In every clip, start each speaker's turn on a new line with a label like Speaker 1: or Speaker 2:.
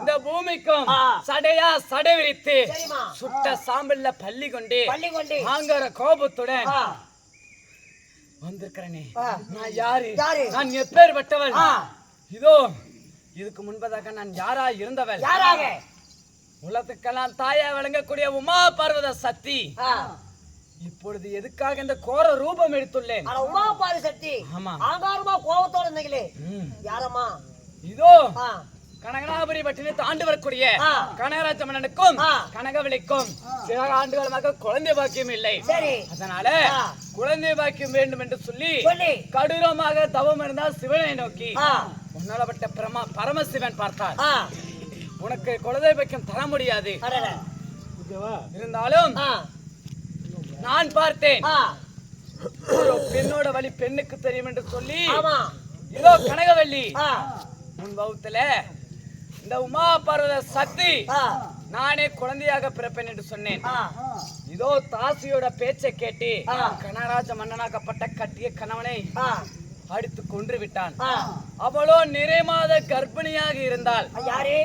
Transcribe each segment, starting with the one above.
Speaker 1: இந்த பூமிக்கும். சடையா சடை விரித்து. சுட்ட சாம்பல்ல பள்ளி கொண்டு ஆங்கர கோபத்துடன் வந்திருக்கிறனே. நான் யாரு? நான் எப்பேற்பட்டவள். இதோ இதுக்கு முன்பதாக நான் யாரா இருந்தவள்? உலகத்துக்கெல்லாம் தாயா விளங்கக்கூடிய உமா பர்வத சக்தி. இப்பொழுது எதுக்காக இந்த கோர ரூபம் எடுத்துள்ளேன்?
Speaker 2: உமா பாரு சக்தி.
Speaker 1: ஆமா.
Speaker 2: ஆங்காரமா கோபத்தோட இருந்தீங்களே. யாரம்மா?
Speaker 1: இதோ கனகநாபுரி பட்டினை தாண்டு வரக்கூடிய. கனகராஜ மன்னனுக்கும். கனகவளிக்கும் சில ஆண்டுகளமாக குழந்தை பாக்கியம் இல்லை.
Speaker 2: சரி.
Speaker 1: அதனால. குழந்தை பாக்கியம் வேண்டும் என்று சொல்லி கடூரமாக தவம் இருந்தால் சிவனை நோக்கி உன்னாலப்பட்ட பிரமா பரமசிவன் பார்த்தார். உனக்கு குழந்தை பாக்கியம் தர முடியாது. இருந்தாலும் நான் பார்த்தேன். பெண்ணோட வழி பெண்ணுக்கு தெரியும் என்று சொல்லி
Speaker 2: ஆமா.
Speaker 1: இதோ கனகவல்லி உன் வகுத்துல இந்த உமா பர்வத சக்தி நானே குழந்தையாக பிறப்பேன் என்று சொன்னேன். இதோ தாசியோட பேச்சை கேட்டு. கனராஜ மன்னனாக்கப்பட்ட கட்டிய கணவனை அடித்து கொன்று விட்டான். அவளோ நிறை மாத கர்ப்பிணியாக இருந்தால்
Speaker 2: யாரு?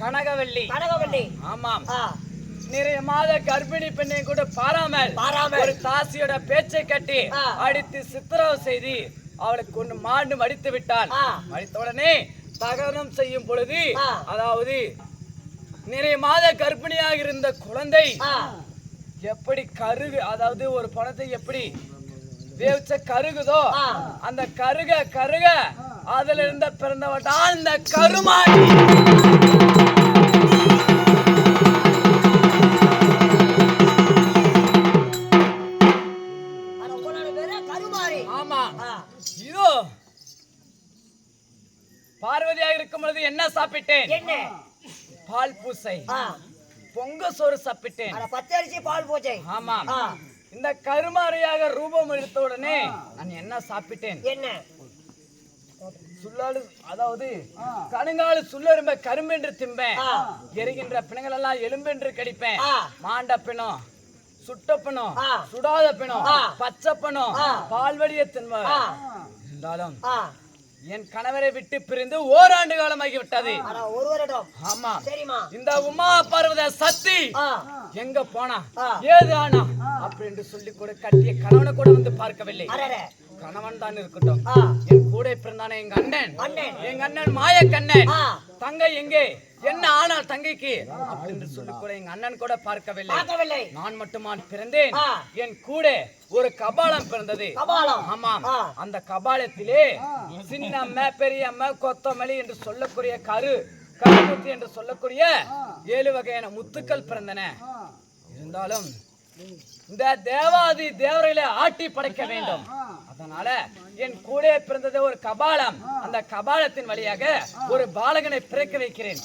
Speaker 1: கனகவல்லி
Speaker 2: கனகவல்லி
Speaker 1: ஆமாம். நிறைய மாத கர்ப்பிணி பெண்ணை கூட பாராமல். ஒரு தாசியோட பேச்சை கட்டி. அடித்து சித்திரவதை செய்து அவளை கொண்டு மாண்டு மடித்து விட்டான். மடித்த உடனே தகனம் செய்யும் பொழுது. அதாவது நிறைய மாத கர்ப்பிணியாக இருந்த குழந்தை எப்படி கருகு அதாவது ஒரு பணத்தை எப்படி வேவிச்ச கருகுதோ. அந்த கருக கருக அதுல இருந்த பிறந்தவட்டான் இந்த கருமாடி என்ன சாப்பிட்டேன்?
Speaker 2: என்ன?
Speaker 1: பால் பூசை. பொங்க சோறு சாப்பிட்டேன்.
Speaker 2: பச்சரிசி பால் போச்சை
Speaker 1: ஆமா. இந்த கருமாரியாக ரூபம் எடுத்த உடனே நான் என்ன சாப்பிட்டேன்?
Speaker 2: என்ன?
Speaker 1: சுள்ளாடு அதாவது கணுங்காலு சுள்ளெரும்ப கரும்பென்று திம்பேன். எரிகின்ற பிணங்கள் எல்லாம் எலும்பென்று கடிப்பேன்.
Speaker 2: ஆ.
Speaker 1: மாண்ட பிணம் சுட்ட பிணம். சுடாத பிணம். பச்சை பிணம் தின்பேன்
Speaker 2: ஆ,
Speaker 1: இருந்தாலும் என் கணவரை விட்டு பிரிந்து ஓராண்டு காலமாகி விட்டது ஆமா. இந்த உமா பர்வத சக்தி
Speaker 2: ஆ,
Speaker 1: எங்க போனா. ஏது ஆனா? அப்படின்னு சொல்லி கூட கட்டிய கணவனை கூட வந்து பார்க்கவில்லை. கணவன் தான் இருக்கட்டும் என் கூட பிறந்தானே எங்க அண்ணன். எங்க அண்ணன் மாயக்கண்ணன்.
Speaker 2: ஆ,
Speaker 1: தங்கை எங்கே? என்ன ஆனால் தங்கைக்கு? அப்படின்னு சொல்லி கூட எங்க அண்ணன் கூட பார்க்கவில்லை. நான் மட்டுமான் பிறந்தேன். என் கூட ஒரு கபாலம் பிறந்தது.
Speaker 2: கபாலம்.
Speaker 1: ஆமாம்.
Speaker 2: ஆ.
Speaker 1: அந்த கபாலத்திலே சின்னம்ம பெரியம்ம கொத்தமல்லி என்று சொல்லக்கூடிய கரு கருமுத்தி என்று சொல்லக்கூடிய ஏழு வகையான முத்துக்கள் பிறந்தன. இருந்தாலும் இந்த தேவாதி தேவர்களை ஆட்டி படைக்க வேண்டும். அதனால என் கூட பிறந்தது ஒரு கபாலம். அந்த கபாலத்தின் வழியாக ஒரு பாலகனை பிறக்க வைக்கிறேன்.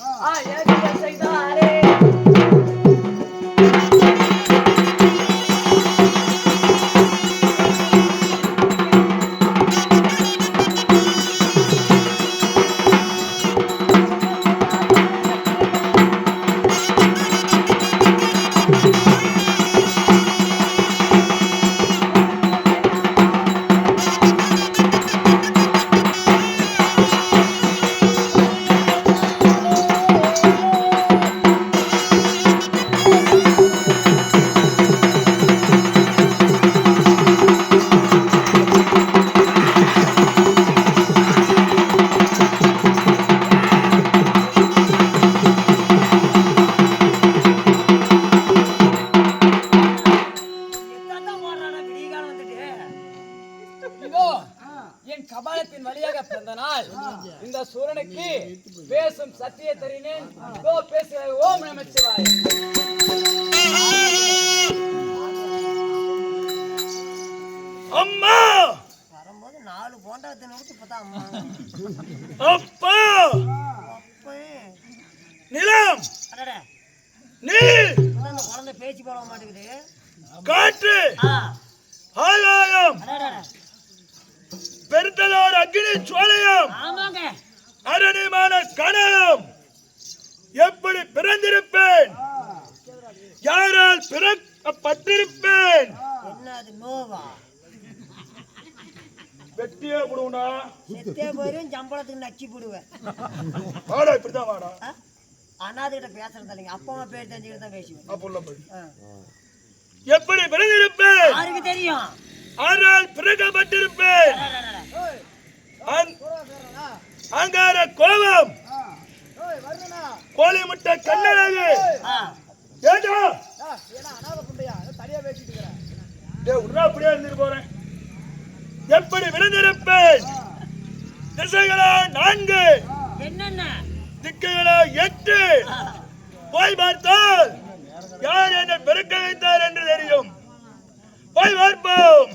Speaker 1: இந்த
Speaker 2: குழந்தை பேச்சு போட மாட்டேங்குது
Speaker 3: காற்று ஆகாயம்
Speaker 2: அடடே
Speaker 3: பெருத்ததோர் அக்னி சோலையம்.
Speaker 2: ஆமாங்க.
Speaker 3: அரணிமான கணம் எப்படி பிறந்திருப்பேன்? யாரால் பிறக்கப்பட்டிருப்பேன்? வெட்டியே
Speaker 2: சரி எத்தே பேரும் சம்பளத்துக்கு நச்சு போடுவேன்.
Speaker 3: வாடா இப்படிதான் வாடா.
Speaker 2: அண்ணாதுகிட்ட பேசுறது இல்லைங்க. அப்பா அம்மா பேர் தெரிஞ்சுக்கிட்டு தான் பேசுவேன்.
Speaker 3: எப்படி பிறந்திருப்பேன்
Speaker 2: யாருக்கு தெரியும்?
Speaker 3: ஆனால் பிறக்கப்பட்டிருப்பேன். அங்- அங்கார கோபம் கோழி முட்டை கண்ணழகு. உடனே அப்படியே இருந்துட்டு போறேன். எப்படி விழுந்திருப்பேன் திசைகளா நான்கு.
Speaker 2: என்னென்ன?
Speaker 3: திக்குகளா எட்டு போய் பார்த்தால் யார் என்னை பெருக்க வைத்தார் என்று தெரியும். போய் பார்ப்போம்.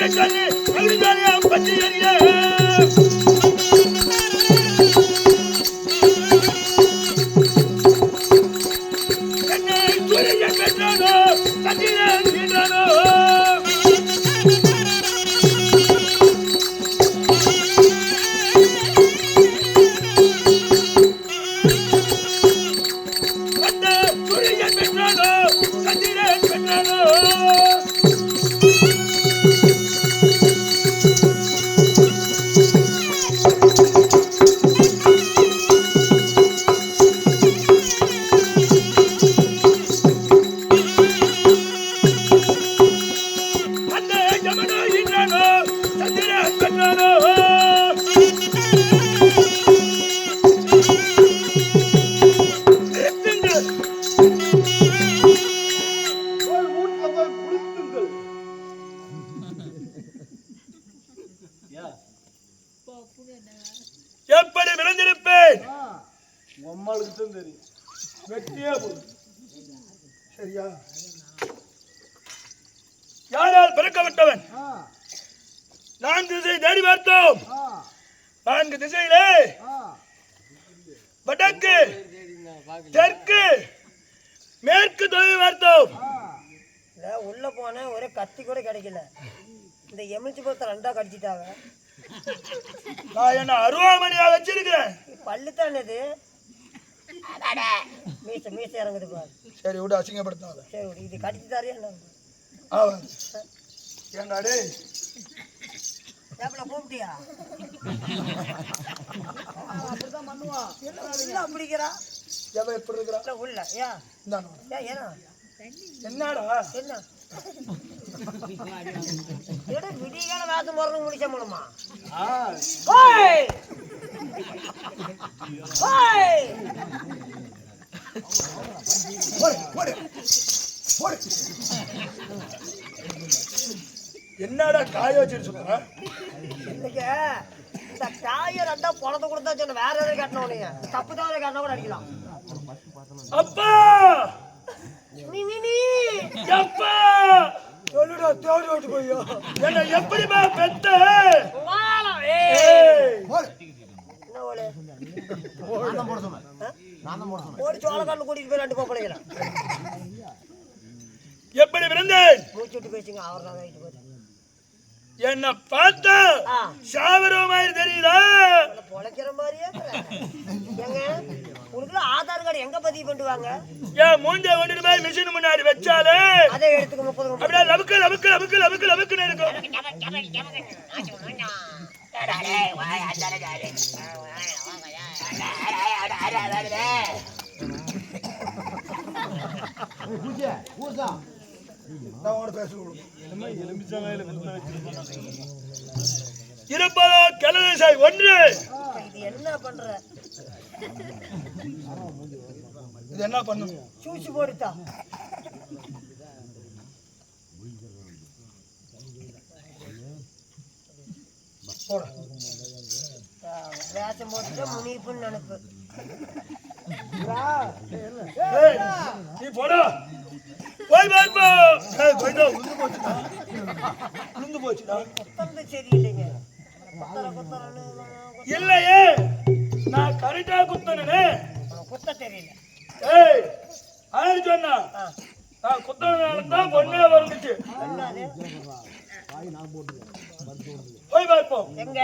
Speaker 3: இதுவே எங்கே கண்ணு, அப்பத்தி
Speaker 2: இந்த எமிழ்ச்சி பழத்தை ரெண்டா கடிச்சிட்டாங்க.
Speaker 3: நான் என்ன அருவாமணியா வச்சிருக்கிறேன்?
Speaker 2: பல்லு தானே இது மீச மீச இறங்குது பாரு.
Speaker 3: சரி விடு அசிங்கப்படுத்தாத.
Speaker 2: சரி விடு, இது கடிச்சு தாரியா என்ன
Speaker 3: ஆவாது ஏண்டா டேய்.
Speaker 2: ஏப்பல கூப்பிட்டியா? என்ன அப்படிங்கிறா
Speaker 3: எவன் எப்படி இருக்கிறா?
Speaker 2: உள்ள ஏன்?
Speaker 3: என்னடா?
Speaker 2: என்ன? எடு விடிகால வேத்து மருந்து முடிச்ச மூலமா? ஓய் ஓய்
Speaker 3: என்னடா காய வச்சிட்டு சொல்ற
Speaker 2: இந்த காயை ரெண்டா பணத்தை கொடுத்தா சொன்ன வேற எதாவது கட்டணும் தப்பு தான் கட்டினா கூட அடிக்கலாம்.
Speaker 3: அப்பா!
Speaker 2: நீ நீ நீ!
Speaker 3: அப்பா! சொல்லுடா தேடி ஓட்டு போய்யோ? என்ன எப்படிமா பெத்த? எப்படி விருந்தேன்?
Speaker 2: மூச்சு விட்டு பேசுங்க அவர் தான் வீட்டு போய்
Speaker 3: என்ன பார்த்தா சாவர மாதிரி தெரியுதா?
Speaker 2: பொழைக்கிற மாதிரியே. உனக்குள்ள ஆதார் கார்டு எங்க பதிவு பண்ணுவாங்க
Speaker 3: என் மூஞ்ச கொண்டுட்டு போய் மிஷின் முன்னாடி வச்சாலே?
Speaker 2: அதே எடுத்துக்க முப்பது
Speaker 3: அப்படியே லபுக்கு லபுக்கு லபுக்கு லபுக்குன்னு இருக்கும். இருப்பதோ கலதசை ஒன்று.
Speaker 2: இது என்ன பண்ற?
Speaker 3: இது என்ன பண்ணும்?
Speaker 2: சூசி போடுத்தா
Speaker 3: போட.
Speaker 2: வேஷம் போட்டுட்டு முனிப்புன்னு நினைப்பு.
Speaker 3: நீ போடா. போய் ஏய், போய்டா, போச்சுடா. உளுந்து போச்சுடா.
Speaker 2: சரியில்லைங்க
Speaker 3: இல்லையே. நான் கரெக்டா குத்தனே
Speaker 2: குத்த தெரியல
Speaker 3: ஏய் யாரு சொன்னா. நான் குத்தம் நடந்தா பொண்ணே வந்துச்சு போய் பார்ப்போம்.
Speaker 2: எங்க?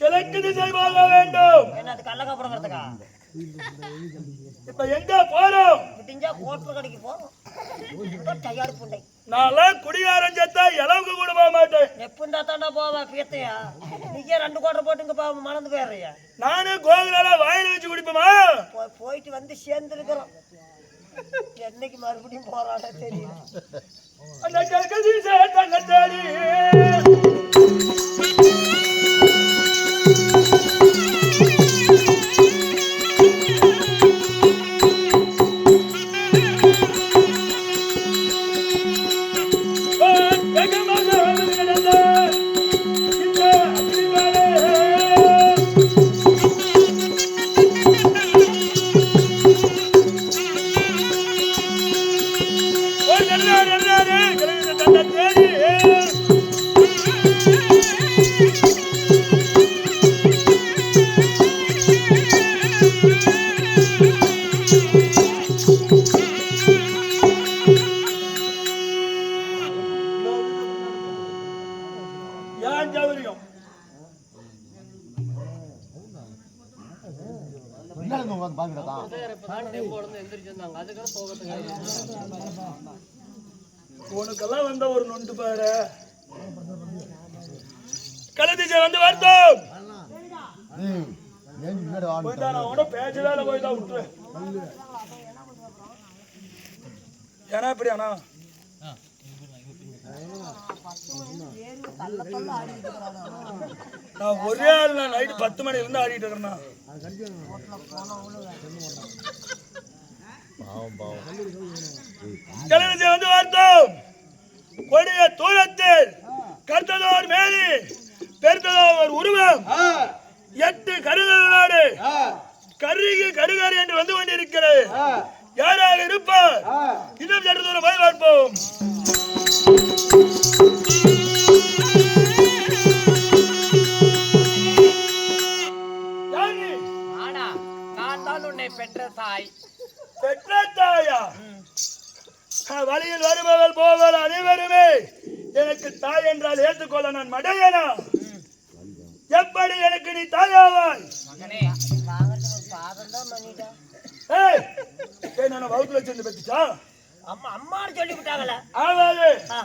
Speaker 3: கிழக்கு திசை போக வேண்டும்.
Speaker 2: என்னது கள்ளக்காப்புறங்கிறதுக்கா
Speaker 3: இப்ப எங்க போறோம்?
Speaker 2: விட்டிஞ்சா கோட்டர் கடைக்கு போறோம். தயார் புண்டை
Speaker 3: நான்லாம் குடிகாரன் செத்தா இளவுக்கு கூட போக மாட்டேன்.
Speaker 2: எப்பண்டா தாண்டா போவா பீத்தையா நீங்க ரெண்டு கோட்டர் போட்டுங்க பா மறந்து போயிடுறியா?
Speaker 3: நானும் கோகுலால வாயில வச்சு குடிப்போமா.
Speaker 2: போய் போயிட்டு வந்து சேர்ந்துருக்கிறோம். என்னைக்கு மறுபடியும் போறாடா தெரியல.
Speaker 3: ஏன் சௌரியம் உனக்கெல்லாம் வந்த ஒரு நொண்டு பாரு. கலதிசை வந்து வருத்தம் போயிட்டா நான் உன பேச்சதால போயிட்டா ஏன்னா இப்படி அண்ணா? நான் ஒரே ஆள் நான் நைட்டு பத்து மணில இருந்து ஆடிட்டு இருக்கிறேன்னா கலதிசை வந்து வருத்தம் கொடிய தூரத்தில் கருத்ததோர் மேலி பெருத்ததோர் உருவம். எட்டு கருதலாடு கருகி கருகாரி என்று வந்து கொண்டிருக்கிறது. யாராக இருப்பார்? இன்னும் சற்று தூரம் போய் பார்ப்போம். வழியில் வருபவள் போவல் அனைவருமே. எனக்கு தாய் என்றால் ஏற்றுக்கொள்ள நான் மடையனா? எப்படி எனக்கு நீ தாயாவாய்? நான் வகுத்துல வச்சிருந்து பெற்றுச்சா
Speaker 2: அம்மா அம்மான்னு சொல்லி விட்டாங்கல்ல
Speaker 3: ஆகாது.
Speaker 2: ஆ,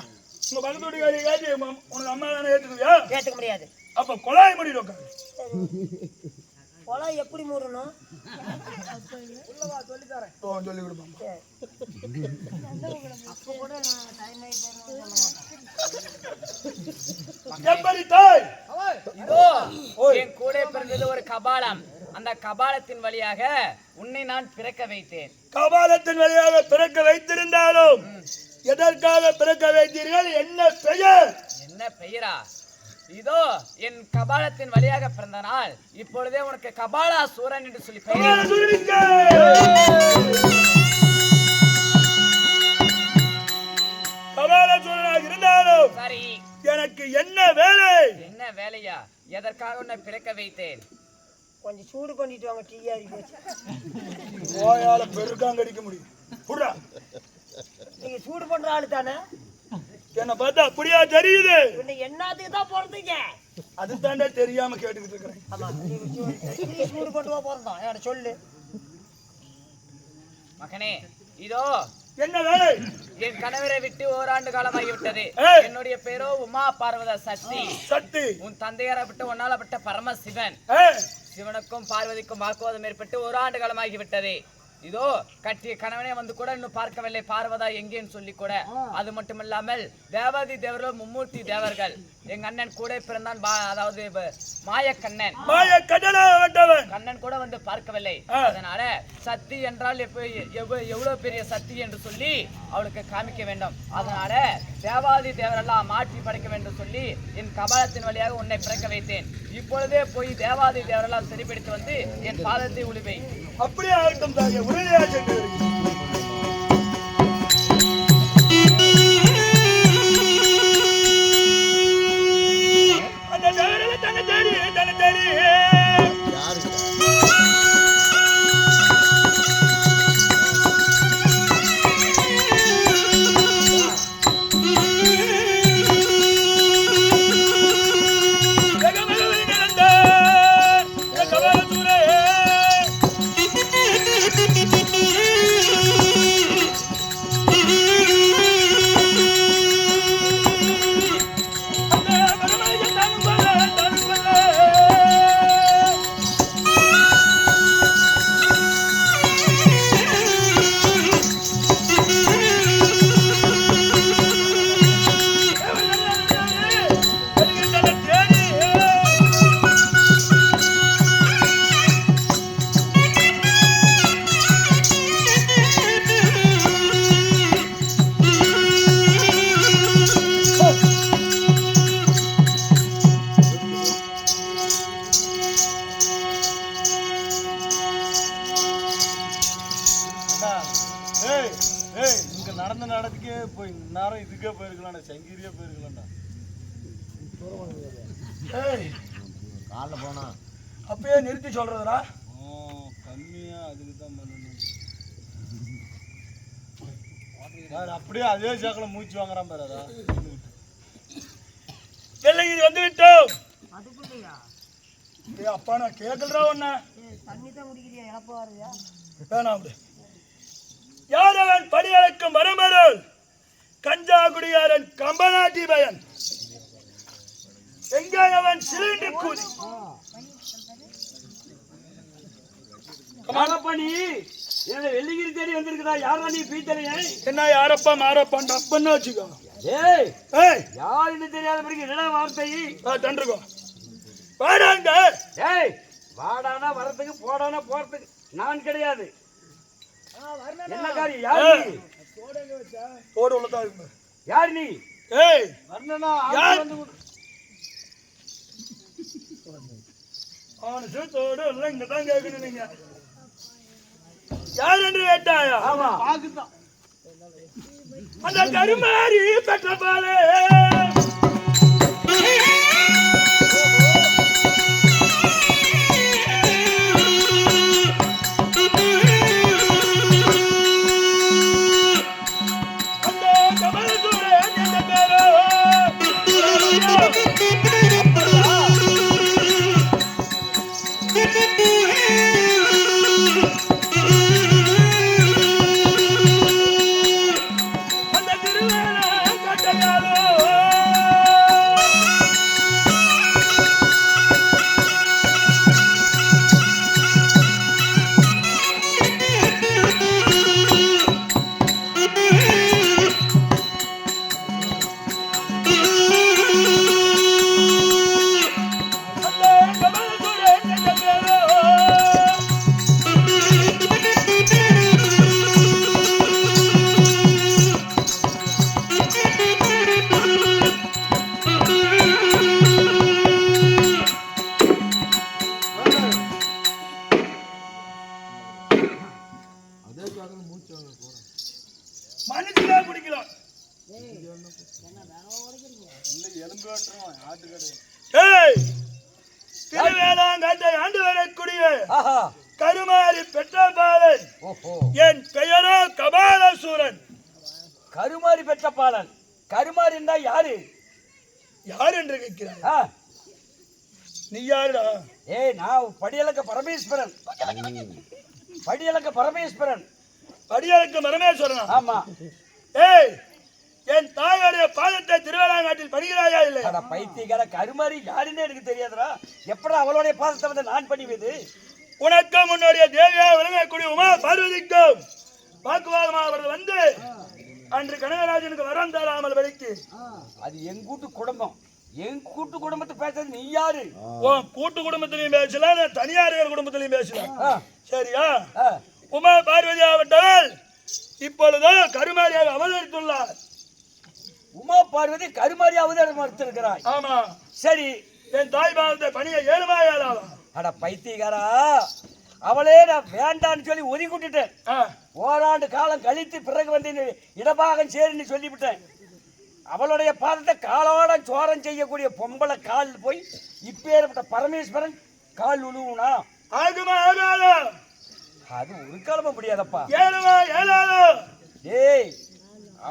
Speaker 3: உங்க பக்கத்து வீட்டுக்காரி உனக்கு அம்மா தானே ஏற்றுக்குவியா
Speaker 2: ஏத்துக்க முடியாது.
Speaker 3: அப்ப கொலாய் முடியும்
Speaker 2: குளம் எப்படி மூடணும்
Speaker 3: போ, சொல்லி கொடுப்போம்
Speaker 2: அப்போ கூட நான் டைம் ஆயிட்டு
Speaker 3: எப்படி தாய்!
Speaker 1: இதோ என் கூட பிறந்தது ஒரு கபாலம். அந்த கபாலத்தின் வழியாக உன்னை நான் பிறக்க வைத்தேன்.
Speaker 3: கபாலத்தின் வழியாக பிறக்க வைத்திருந்தாலும் எதற்காக பிறக்க வைத்தீர்கள்? என்ன பெயர்?
Speaker 1: என்ன பெயரா? இதோ என் கபாலத்தின் வழியாக பிறந்த நாள். இப்பொழுதே உனக்கு கபாலா சூரன் என்று சொல்லி
Speaker 3: இருந்தாலும்
Speaker 1: சரி.
Speaker 3: எனக்கு என்ன வேலை?
Speaker 1: என்ன வேலையா? எதற்காக உன்னை பிறக்க வைத்தேன்?
Speaker 2: கொஞ்சம் சூடு பண்ணிட்டு வாங்க டீ ஆறி போச்சு.
Speaker 3: ஓயால பெருக்காங்கடிக்க முடியும். புடா
Speaker 2: நீங்க சூடு பண்ற ஆளு தானே?
Speaker 3: என்ன பார்த்தா அப்படியா தெரியுது?
Speaker 2: என்னத்துக்கு தான் பிறந்தீங்க
Speaker 3: அது தாண்டா தெரியாம கேட்டுக்கிட்டு இருக்கிறேன்.
Speaker 2: பிறந்தோம் என்கிட்ட சொல்லு.
Speaker 1: மகனே இதோ.
Speaker 3: என்ன வேலை?
Speaker 1: என் கணவரை விட்டு ஓராண்டு காலமாகிவிட்டது. என்னுடைய பேரோ உமா பார்வத சக்தி.
Speaker 3: சக்தி.
Speaker 1: உன் தந்தையாரை விட்டு உன்னால விட்ட பரமசிவன் சிவனுக்கும் பார்வதிக்கும் வாக்குவாதம் ஏற்பட்டு ஒரு ஆண்டு காலமாகிவிட்டது. இதோ கட்டிய கணவனே வந்து கூட இன்னும் பார்க்கவில்லை பார்வதா எங்கேன்னு சொல்லி கூட. அது மட்டுமில்லாமல் தேவாதி தேவர்கள் மும்மூர்த்தி தேவர்கள் எங்க அண்ணன் கூட பிறந்தான் பா- அதாவது மாயக்கண்ணன்.
Speaker 3: மாய கடலா வட்டவன்
Speaker 1: கண்ணன் கூட வந்து பார்க்கவில்லை. அதனால சக்தி என்றால் எவ்வளவு பெரிய சக்தி என்று சொல்லி அவளுக்கு காமிக்க வேண்டும். அதனால தேவாதி தேவரெல்லாம் மாற்றி படைக்க வேண்டும் சொல்லி என் கபாலத்தின் வழியாக உன்னை பிறக்க வைத்தேன். இப்பொழுதே போய் தேவாதி தேவரெல்லாம் சரிபிடித்து வந்து என் பாதத்தை உழுவை
Speaker 3: அப்படியே ஆகட்டும் போய் நேரம் இதுக்கே போயிருக்கலாம்டா சங்கிரியே போயிருக்கலாம்டா.
Speaker 4: காலைல போனா.
Speaker 3: அப்பயே நிறுத்தி சொல்றதுடா.
Speaker 4: கம்மியா அதுக்கு தான் பண்ணணும்.
Speaker 3: அப்படியே அதே சாக்கில மூச்சு வாங்குறான் பாரு அதா. வெள்ளங்கிரி வந்து விட்டோம்.
Speaker 2: அதுக்குள்ளயா?
Speaker 3: ஏய் அப்பா நான் கேட்கலடா உன்ன.
Speaker 2: ஏய், தண்ணி தான் குடிக்கிறியா? இழப்பு வருதா
Speaker 3: வேணாம் அப்படி யார் அவன் படியளக்கும் மரமருள் கஞ்சா குடியாரன் கம்பநாட்டி பயன் எங்கே அவன் சிலிண்டர் கூலி?
Speaker 5: காலப்பணி என்ன வெள்ளிகிரி தேடி வந்திருக்கிறா. யாரா நீ பீத்தலையே
Speaker 3: என்ன யாரப்பா மாரப்பான்? அப்பன்னு வச்சுக்கோ.
Speaker 5: ஏய்
Speaker 3: ஏய்.
Speaker 5: யாருன்னு தெரியாத பிறகு என்னடா வார்த்தை?
Speaker 3: தண்டுக்கோ. வாடாங்க
Speaker 5: ஏய் வாடானா வரதுக்கு போடானா போறதுக்கு நான் கிடையாது. என்ன காரியம் யார் நீ?
Speaker 3: தோடு உள்ளதா இருக்கு. பாரு.
Speaker 5: யார் நீ?
Speaker 3: ஏய்
Speaker 5: வர்ணனா
Speaker 3: யார்? அவனுக்கு தோடு இல்லை இங்க தான் கேட்கணும் நீங்க. யார் என்று கேட்டாயா?
Speaker 5: ஆமா.
Speaker 3: அந்த கருமாரி பெற்ற பாலே. நீ யாருடா
Speaker 5: ஏய் நான் படியலக்க பரமேஸ்வரன். படியலக்க பரமேஸ்வரன்.
Speaker 3: படியாளுக்கு மரமேஸ்வரனா
Speaker 5: ஆமா.
Speaker 3: ஏய் என் தாயோடைய பாதத்தை திருவேளாங்காட்டில் பணிகிறாயா இல்லை
Speaker 5: அட பைத்தியக்கார கருமாரி யாருன்னு எனக்கு தெரியாதுடா. எப்படா அவளுடைய பாதத்தை வந்து நான் பண்ணிவது
Speaker 3: உனக்கும் உன்னுடைய தேவியா விளங்கக்கூடிய உமா பார்வதிக்கும் வாக்குவாதமாக அவர்கள் வந்து அன்று கனகராஜனுக்கு வரம் தராமல் வலிக்கு
Speaker 5: அது என் கூட்டு குடும்பம். என் கூட்டு குடும்பத்தை பேசுறது நீ யாரு?
Speaker 3: உன் கூட்டு குடும்பத்திலையும் பேசலாம் நான் தனியார் குடும்பத்திலையும் பேசலாம்
Speaker 5: ஆ,
Speaker 3: சரியா?
Speaker 5: ஆ.
Speaker 3: உமா பார்வதி ஆவட்டவள் இப்பொழுதோ கருமாரியாக அவதரித்துள்ளார்.
Speaker 5: உமா பார்வதி கருமாரி அவதாரம் மறுத்திருக்கிறாய்
Speaker 3: ஆமா.
Speaker 5: சரி.
Speaker 3: என் தாய் பாதத்தை பணிய ஏழுமா ஏழாவா
Speaker 5: அட பைத்தியக்காரா. அவளே நான் வேண்டான்னு சொல்லி ஒதுக்கி விட்டுட்டேன்.
Speaker 3: ஆ,
Speaker 5: ஓராண்டு காலம் கழித்து பிறகு வந்து இந்த இடபாகம் சேருன்னு சொல்லிவிட்டேன். அவளுடைய பாதத்தை காலோட சோரம் செய்யக்கூடிய பொம்பளை கால் போய் இப்பேற்பட்ட பரமேஸ்வரன் கால் உழுவுனா?
Speaker 3: ஆகுமா ஆகாதோ?
Speaker 5: அது ஒரு காலமும் முடியாதப்பா.
Speaker 3: ஏழுமா ஏழாதோ
Speaker 5: டேய்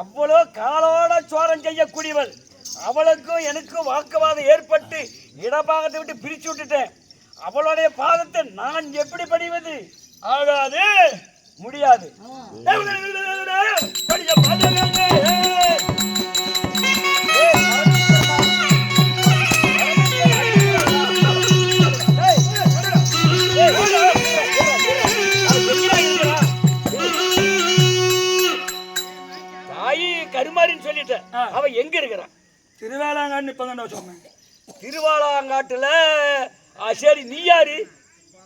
Speaker 5: அவ்வளோ காலோட சோரம் செய்யக்கூடியவள். அவளுக்கும் எனக்கும் வாக்குவாதம் ஏற்பட்டு இடபாகத்தை விட்டு பிரிச்சு விட்டுட்டேன். அவளுடைய பாதத்தை நான் எப்படி படிவது?
Speaker 3: ஆகாது.
Speaker 5: முடியாது. சொல்லிட்டேன்
Speaker 3: ஆ.
Speaker 5: அவ எங்க இருக்கிறான்?
Speaker 3: திருவேளாங்கண்ணி இப்ப தான் சொன்னேன்
Speaker 5: திருவாலாங்காட்டுல சரி நீ யாரு?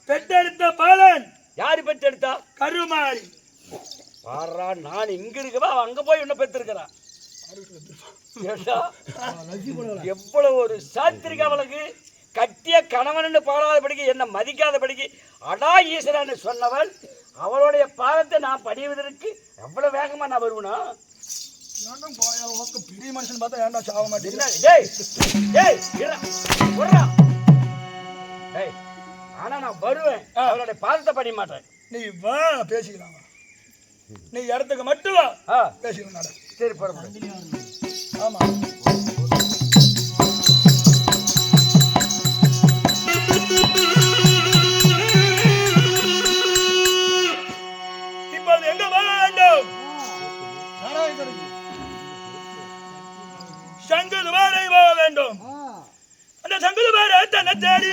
Speaker 3: பெற்றெடுத்த பாலன்.
Speaker 5: யாரு பெற்றெடுத்தா?
Speaker 3: கருமாரி
Speaker 5: பாடுறா நான் இங்க இருக்கவா? அவ அங்க போய் என்ன பெற்றிருக்கிறான்? எவ்வளவு ஒரு சாத்திரிகை அவளுக்கு. கட்டிய கணவன் பாடாதபடிக்கு என்ன மதிக்காதபடிக்கு அடா ஈஸ்வரன்னு சொன்னவள் அவளுடைய பாதத்தை நான் படிவதற்கு எவ்வளவு வேகமா நான் வருவனா?
Speaker 3: பெரிய மனுஷன் பார்த்தா ஏன்டா சாவ
Speaker 5: என்ன? டேய் டேய் விட்றா டேய் ஆனா நான் வருவேன். அவருடைய பாதத்தை படிக்க மாட்டேன்
Speaker 3: நீ வா பேசிக்கலாம். நீ இடத்துக்கு மட்டும் வா. பேசிக்கலாம்
Speaker 5: சரி புறப்படு
Speaker 3: ஆமா. வேண்டும். அந்த சங்கு துபாரை தன்னை தேடி?